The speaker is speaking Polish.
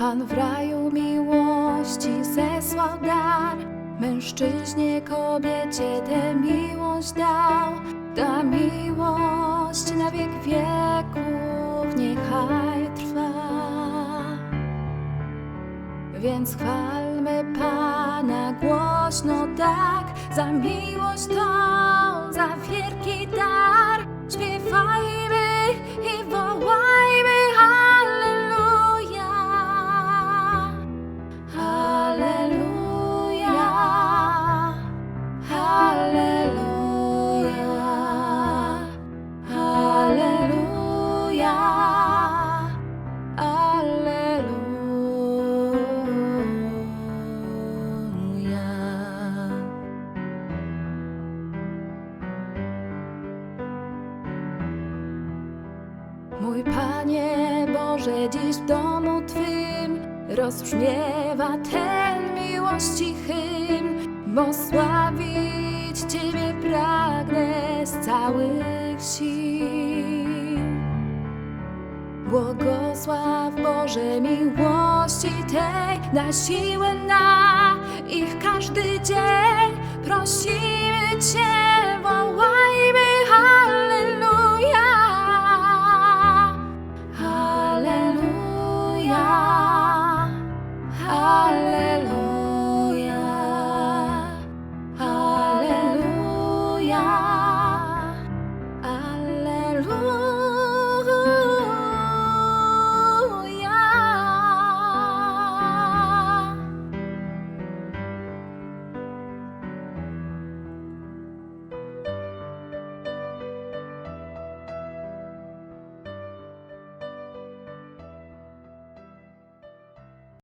Pan w raju miłości zesłał dar, mężczyźnie, kobiecie tę miłość dał. Ta miłość na wiek wieków niechaj trwa. Więc chwalmy Pana głośno tak, za miłość tą, za wielki dar. Mój Panie Boże, dziś w domu Twym rozbrzmiewa ten miłości hymn, bo sławić Ciebie pragnę z całych sił. Błogosław Boże miłości tej na siłę na ich każdy dzień. Prosimy Cię.